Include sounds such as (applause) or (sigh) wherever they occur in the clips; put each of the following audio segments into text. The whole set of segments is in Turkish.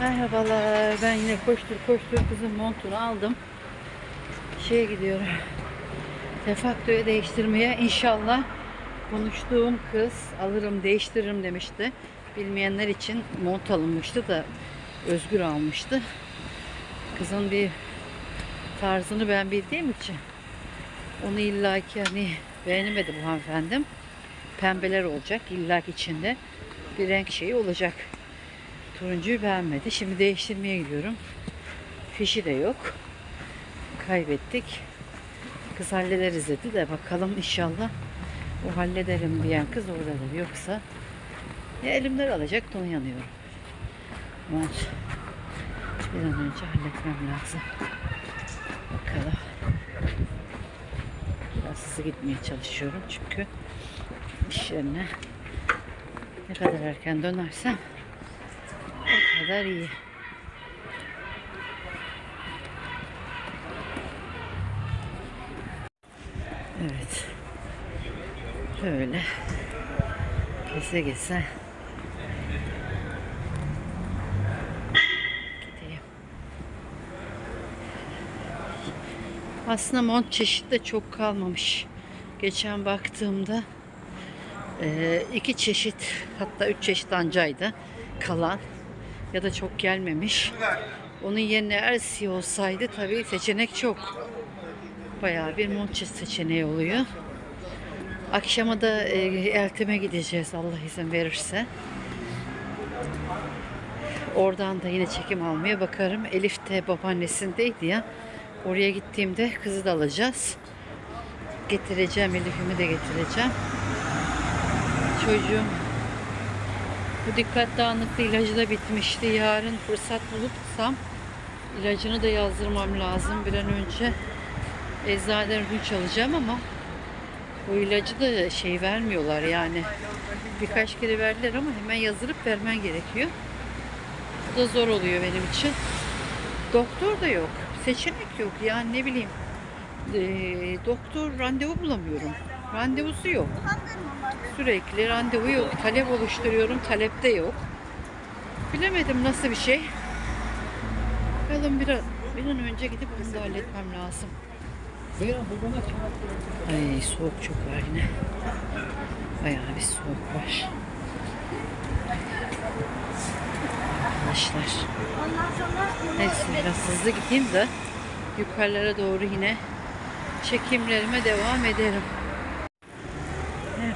Merhabalar. Ben yine koştur koştur kızın montunu aldım. Şeye gidiyorum. Defaktoya değiştirmeye inşallah konuştuğum kız alırım değiştiririm demişti. Bilmeyenler için mont alınmıştı da Özgür almıştı. Kızın bir tarzını ben bildiğim için onu illaki hani beğenemedi bu hanımefendim. Pembeler olacak illaki içinde bir renk şeyi olacak. Turuncuyu beğenmedi. Şimdi değiştirmeye gidiyorum. Fişi de yok. Kaybettik. Kız hallederiz dedi de bakalım inşallah o hallederim diyen kız oradadır. Yoksa ya elimden alacak da yanıyorum. Var. Bir an önce halletmem lazım. Bakalım. Biraz hızlı gitmeye çalışıyorum çünkü iş yerine ne kadar erken dönersem kadar iyi. Evet. Böyle. Geze geze. Gideyim. Aslında mont çeşit de çok kalmamış. Geçen baktığımda eee, iki çeşit hatta üç çeşit ancaydı kalan ya da çok gelmemiş. Onun yerine siyah olsaydı tabii seçenek çok. Bayağı bir mont çeşit seçeneği oluyor. Akşama da e, eltime gideceğiz Allah izin verirse. Oradan da yine çekim almaya bakarım. Elif de babaannesindeydi ya. Oraya gittiğimde kızı da alacağız. Getireceğim Elif'imi de getireceğim. Çocuğum bu dikkat dağınıklığı ilacı da bitmişti. Yarın fırsat bulursam ilacını da yazdırmam lazım bir an önce. Eczaneden ödünç alacağım ama bu ilacı da şey vermiyorlar yani. Birkaç kere verdiler ama hemen yazdırıp vermen gerekiyor. Bu da zor oluyor benim için. Doktor da yok. Seçenek yok. Yani ne bileyim. eee, doktor randevu bulamıyorum. Randevusu yok. Sürekli randevu yok. Talep oluşturuyorum. Talepte yok. Bilemedim nasıl bir şey. Bakalım bir an, bir an önce gidip bunu da halletmem lazım. Ay soğuk çok var yine. Bayağı bir soğuk var. Arkadaşlar. Neyse biraz hızlı gideyim de yukarılara doğru yine çekimlerime devam ederim.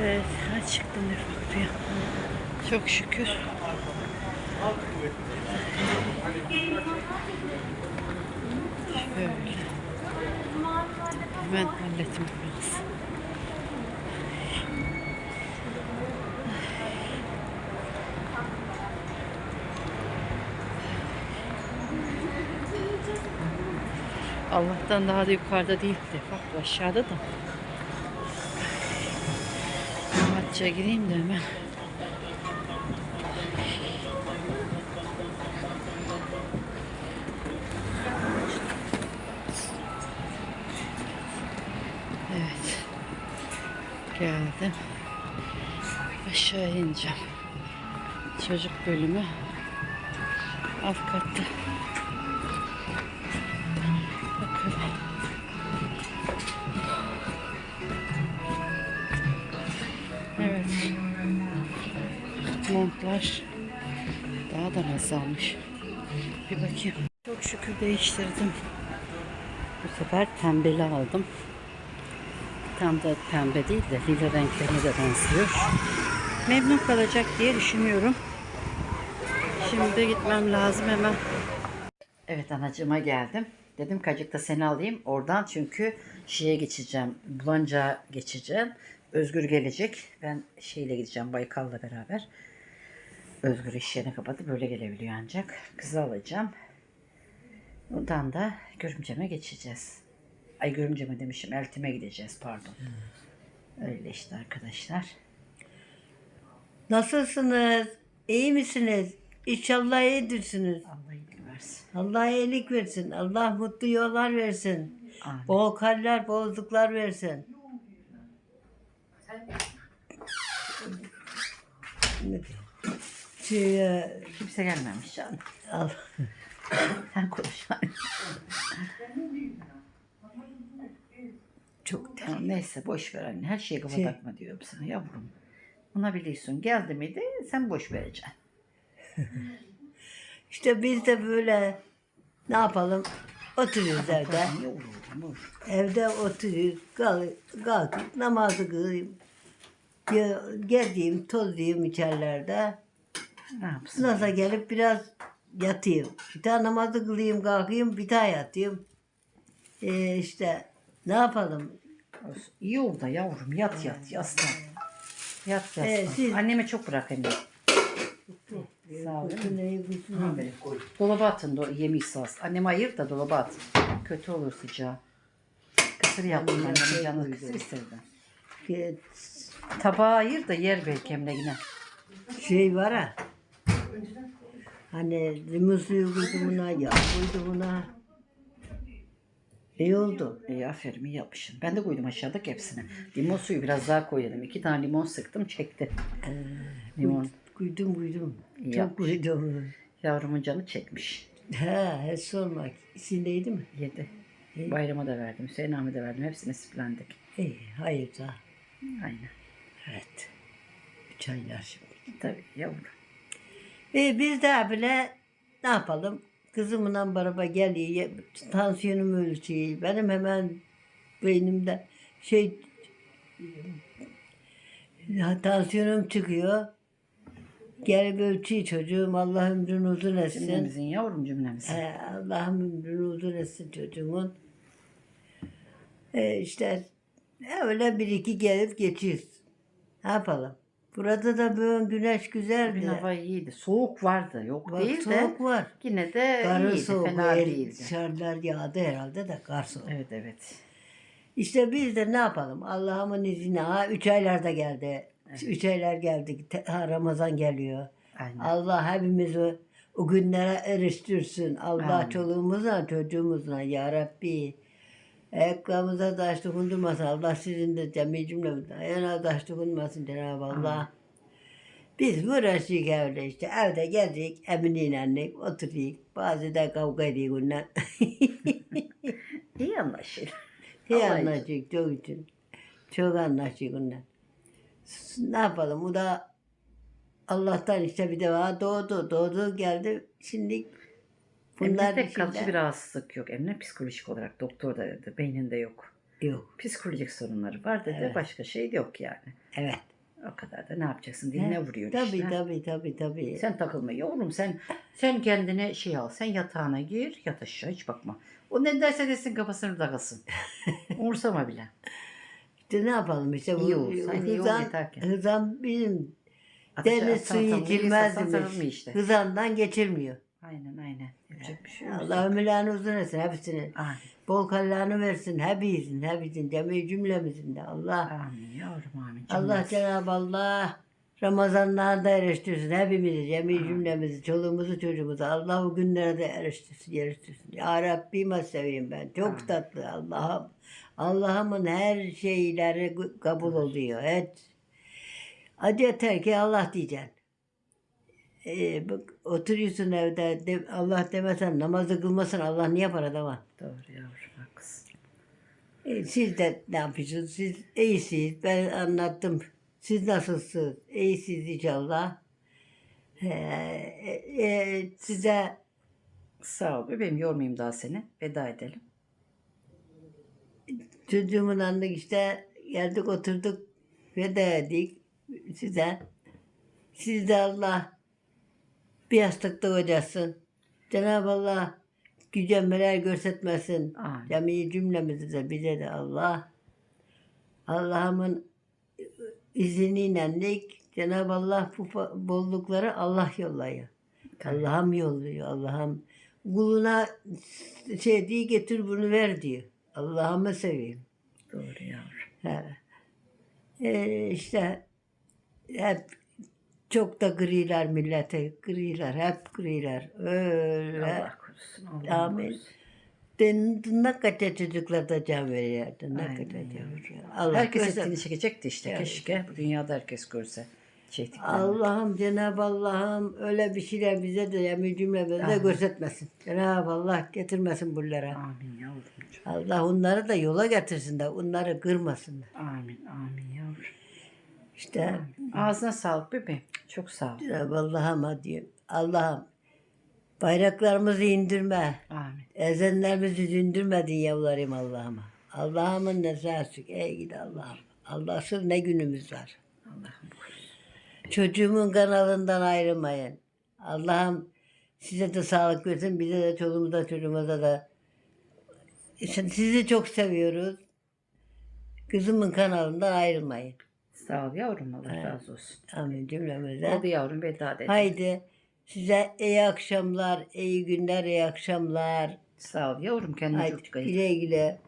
Evet, ha çıktım nefaktoya. Çok şükür. Şöyle. Hemen halletmem lazım. Allah'tan daha da yukarıda değil defakto aşağıda da. Rahatça gireyim de hemen. Evet. Geldim. Aşağı ineceğim. Çocuk bölümü alt katta. Montlar daha da azalmış. Bir bakayım. Çok şükür değiştirdim. Bu sefer pembeli aldım. Tam da pembe değil de lila renklerine de benziyor. Memnun kalacak diye düşünüyorum. Şimdi de gitmem lazım hemen. Evet anacığıma geldim. Dedim kacıkta seni alayım. Oradan çünkü şeye geçeceğim. Bulanca geçeceğim. Özgür gelecek. Ben şeyle gideceğim Baykal'la beraber. Özgür iş yerini kapatıp böyle gelebiliyor ancak. Kızı alacağım. Oradan da görümceme geçeceğiz. Ay görümceme demişim. Eltime gideceğiz pardon. Öyle işte arkadaşlar. Nasılsınız? İyi misiniz? İnşallah iyidirsiniz. Allah iyilik versin. Allah iyilik versin. Allah mutlu yollar versin. Amin. Bol kaller, bolluklar versin. Ne diyor? Şeye, Kimse gelmemiş canım. al. (laughs) Sen konuş. Çok Tamam, neyse boş ver anne. Her şeye kafa Şey- takma diyorum sana yavrum. Buna biliyorsun. Geldi miydi sen boş vereceksin. (laughs) İşte biz de böyle ne yapalım? Oturuyoruz evde. Yavrum. Evde oturuyoruz. Kalk, kalkıp namazı kılayım. Ge- Gezeyim, tozlayayım içerilerde. Ne yapsın? Nasıl gelip biraz yatayım. Bir daha namazı kılayım, kalkayım, bir daha yatayım. Ee, işte ne yapalım? İyi oldu da yavrum. Yat yat yaslan. Yat yat. Ee, siz- Anneme çok bırak anne. Sağ ol. Bütün neyi bütün- böyle. Dolaba atın do yemeği sağız. Anneme ayır da dolaba at. Kötü olur sıcağı. Kısır yaptım annemin canı kısır istedi. Ee, Tabağı ayır da yer belki Emre yine. şey var ha. Hani limon suyu koydu buna, yağ koydu buna. İyi oldu. İyi aferin iyi yapmışsın. Ben de koydum aşağıdaki hepsini. Limon suyu biraz daha koyalım. İki tane limon sıktım çekti. Limon. Kuydum kuydum. İyi Çok yapmış. kuydum. Yavrumun canı çekmiş. He, hiç sorma. İçindeydi mi? Yedi. Bayrama da verdim. Hüseyin Ahmet'e de verdim. Hepsini siplendik. İyi, hayır da. Aynen. Evet. Çaylar şimdi. Tabii yavrum. E, biz de bile ne yapalım? Kızımla beraber geliyor. Tansiyonum ölçüyor. Benim hemen beynimde şey ya, tansiyonum çıkıyor. Gelip ölçüyor çocuğum. Allah ömrünü uzun etsin. Cümlemizin yavrum cümlemizin. He, Allah'ım ömrünü uzun etsin çocuğumun. E, işte öyle bir iki gelip geçiyoruz. Ne yapalım? Burada da bugün güneş güzeldi. Bugün hava iyiydi. Soğuk vardı. Yok Bak, değil de soğuk var. yine de Karın iyiydi. soğuk. Fena el- değildi. Dışarılar yağdı herhalde de kar soğuk. Evet evet. İşte biz de ne yapalım? Allah'ımın izniyle. Ha, üç aylarda geldi. Üç aylar geldi. Te- ha, Ramazan geliyor. Aynen. Allah hepimizi o günlere eriştirsin. Allah Amin. çoluğumuzla çocuğumuzla ya Rabbi. Ayakkabımıza taş dokundurmasın. Allah sizin de cemi cümlemizden. Ayağına taş dokunmasın Cenab-ı Allah. Biz uğraşıyoruz evde işte. Evde geldik Emine'yle oturuyoruz. Bazı da kavga ediyoruz onunla. (laughs) İyi anlaşılır. (laughs) İyi anlaşıyoruz çok için. Çok anlaşıyoruz onunla. Ne yapalım? O da Allah'tan işte bir defa doğdu. Doğdu geldi. Şimdi bunlar bir kalıcı bir rahatsızlık yok. Emre psikolojik olarak doktor da dedi. Beyninde yok. Yok. Psikolojik sorunları var dedi. Evet. Başka şey yok yani. Evet. O kadar da ne yapacaksın? Diline vuruyor Tabii işte. tabii tabii tabii. Sen takılma yavrum sen sen kendine şey al. Sen yatağına gir yat aşağı hiç bakma. O ne derse desin kafasını takılsın. (laughs) Umursama bile. İşte ne yapalım işte İyi ol, iyi ol hızan, hızan bizim atsan suyu içilmezmiş. işte. Hızandan geçirmiyor. Aynen aynen. Yapacak bir şey yok. Allah ömürlerini uzun etsin hepsini. Amin. Bol kallarını versin hepimizin, hepimizin, cemi cümlemizin de Allah. Amin yavrum amin. Allah. Cenab-ı Allah Ramazanlarda eriştirsin hepimizi, cemi cümlemizi, çoluğumuzu, çocuğumuzu. Allah o günlere de eriştirsin, eriştirsin. Ya Rabbime seveyim ben. Çok tatlı Allah'ım. Allah'ımın her şeyleri kabul oluyor. Et. Hadi yeter ki Allah diyeceksin. Ee, bak, oturuyorsun evde de, Allah demesen namazı kılmasan Allah niye yapar adama? Doğru yavrum haklısın. E, Siz de ne yapıyorsunuz? Siz iyisiniz. Ben anlattım. Siz nasılsınız? İyisiniz inşallah. Ee, e, size Sağ ol bebeğim yormayayım daha seni. Veda edelim. çocuğumun anlık işte geldik oturduk ve de edik size. Siz de Allah bir yastıkta hocasın. Cenab-ı Allah gücenmeler görsetmesin. Amin. Cemi cümlemizi de bize de Allah. Allah'ımın izniyle de Cenab-ı Allah bu bollukları Allah yolluyor. Allah'ım yolluyor. Allah'ım kuluna şey diye getir bunu ver diyor. Allah'ımı seveyim. Doğru yavrum. He. Ee, işte hep çok da griler millete, griler, hep griler. Öyle. Allah korusun. Allah Amin. korusun. Den, ne kadar çocuklar da can veriyordu. Ne kadar can veriyor. Allah Herkes göster- ettiğini çekecekti işte. Evet. Keşke bu dünyada herkes görse. Allah'ım Cenab-ı Allah'ım öyle bir şeyler bize de yemin cümlemize de göstermesin. Cenab-ı Allah getirmesin bunlara. Amin yavrum. Allah onları da yola getirsin de onları kırmasın. Amin amin yavrum. İşte Ağzına sağlık bebeğim. Çok sağ ol. Cenab-ı Allah'ıma diyorum. Allah'ım bayraklarımızı indirme. Amin. Ezenlerimizi dindirmedin yavrularım Allah'ıma. Allah'ımın nesası. Ey gidi Allah'ım. Allahsız ne günümüz var. Çocuğumun kanalından ayrılmayın. Allah'ım size de sağlık versin. Bize de çoluğumuza çocuğumuza da. Sizi çok seviyoruz. Kızımın kanalından ayrılmayın. Sağ ol yavrum. Allah razı olsun. Amin cümlemize. Oldu yavrum veda edelim. Haydi size iyi akşamlar, iyi günler, iyi akşamlar. Sağ ol yavrum. Kendine Haydi çok dikkat et. güle güle.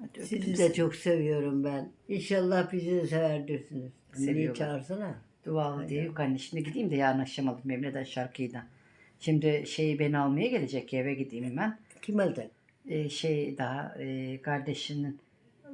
Hadi öptüm Sizi seni. de çok seviyorum ben. İnşallah bizi de severdirsiniz. Niye Seviyorlar. çağırsana? Dualı diye yok anne. Şimdi gideyim de yarın akşam alayım Emre'den şarkıyı da. Şimdi şey beni almaya gelecek eve gideyim hemen. Kim aldı? Ee, şey daha e, kardeşinin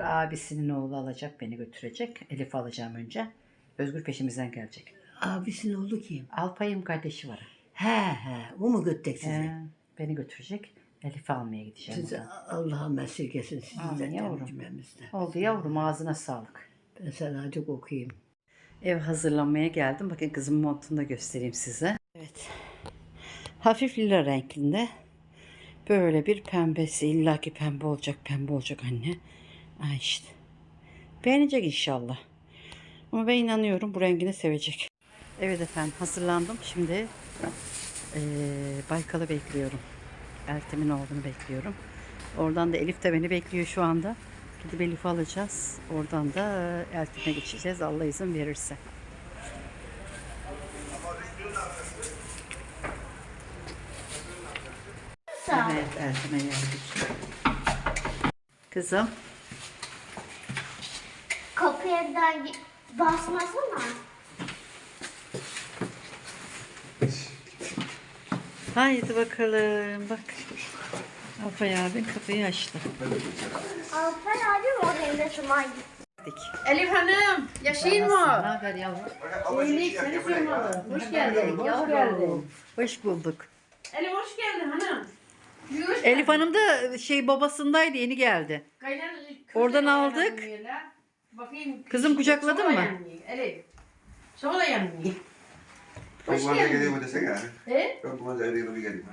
abisinin oğlu alacak beni götürecek. Elif alacağım önce. Özgür peşimizden gelecek. Abisinin oğlu kim? Alpay'ım kardeşi var. He he. O mu götürecek sizi? Ee, beni götürecek. Elif'i almaya gideceğim. Sizi oradan. Allah'ım esirgesin sizi Amin yavrum. cümlemizde. Oldu yavrum ağzına sağlık. Ben sana acık okuyayım. Ev hazırlanmaya geldim. Bakın kızımın montunu da göstereyim size. Evet. Hafif lila renkinde. Böyle bir pembesi. İlla ki pembe olacak, pembe olacak anne. Ha işte. Beğenecek inşallah. Ama ben inanıyorum bu rengini sevecek. Evet efendim hazırlandım. Şimdi eee Baykal'ı bekliyorum. Ertem'in oğlunu bekliyorum. Oradan da Elif de beni bekliyor şu anda. Gidip Elif'i alacağız. Oradan da eee, Ertem'e geçeceğiz Allah izin verirse. Evet Ertem'e geldik. Kızım Gi- basmasana. Haydi bakalım. Bak. Alpay abin kapıyı açtı. Alper abi o hem de Sumay. Gittik. Elif Hanım, yaşayın Ne mı? haber yavrum? İyilik, seni sormalı. Hoş geldin, hoş geldin. Hoş bulduk. Elif hoş geldin hanım. Elif Hanım da şey babasındaydı yeni geldi. Oradan aldık. Bakayım. Kızım kucakladın soğuk mı? Elif. Soğuk yanmıyor. Ben Hoş kumandaya geldin. geleyim yani. He? Ben kumandaya geleyim bir geleyim.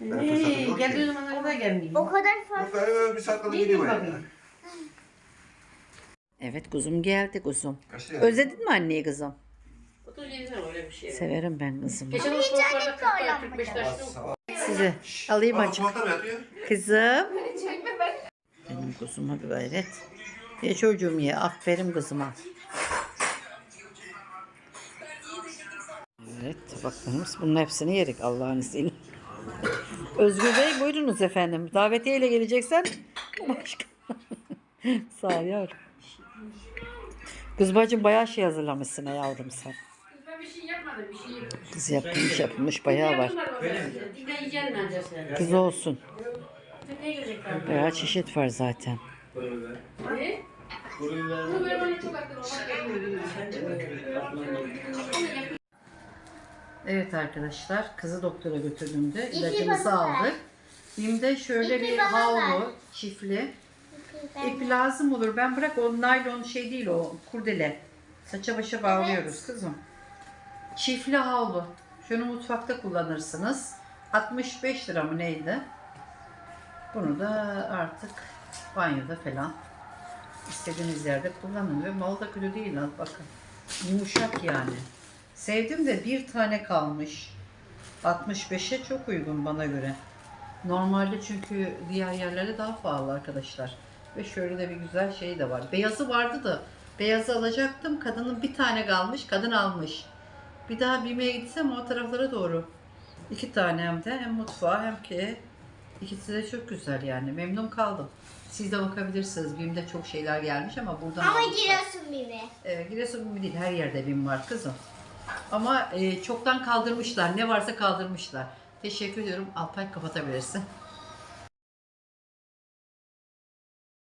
Ee, geldiği ki. zaman kadar gelmiyor. O kadar fazla. Ben bir saat kadar. Evet kuzum geldi kuzum. Özledin mi anneyi kızım? 37 sene öyle bir şey. Severim ben kızımı. Geçen o soğuklarda 40 45 taşlı. Sizi alayım acık. Kızım. Benim kuzuma bir gayret. Ye çocuğum ye. Aferin kızıma. Evet bakınız bunun hepsini yerik Allah'ın izniyle. Özgür Bey buyurunuz efendim. Davetiyeyle geleceksen başka. (laughs) Sağ ol yavrum. Kız bacım bayağı şey hazırlamışsın ha yavrum sen. Kız yapılmış yapılmış bayağı var. Kız olsun. Bayağı çeşit var zaten. Ne? Bana çok olmak gerekiyor. Evet arkadaşlar, kızı doktora götürdüğümde ilacımızı aldık. Bim'de şöyle bir havlu, çiftli. İpi lazım olur. Ben bırak o naylon şey değil o kurdele. Saça başa bağlıyoruz kızım. Çiftli havlu. Şunu mutfakta kullanırsınız. 65 lira mı neydi? Bunu da artık banyoda falan istediğiniz yerde kullanın. Ve malda külü değil ha, bakın. Yumuşak yani. Sevdim de bir tane kalmış. 65'e çok uygun bana göre. Normalde çünkü diğer yerlere daha pahalı arkadaşlar. Ve şöyle de bir güzel şey de var. Beyazı vardı da beyazı alacaktım. Kadının bir tane kalmış. Kadın almış. Bir daha BİM'e gitsem o taraflara doğru. İki tane hem de hem mutfağa hem ki ikisi de çok güzel yani. Memnun kaldım. Siz de bakabilirsiniz. BİM'de çok şeyler gelmiş ama buradan Ama giriyorsun gibi. Evet, Giresun gibi değil. Her yerde BİM var kızım. Ama e, çoktan kaldırmışlar. Ne varsa kaldırmışlar. Teşekkür ediyorum. Alpay kapatabilirsin.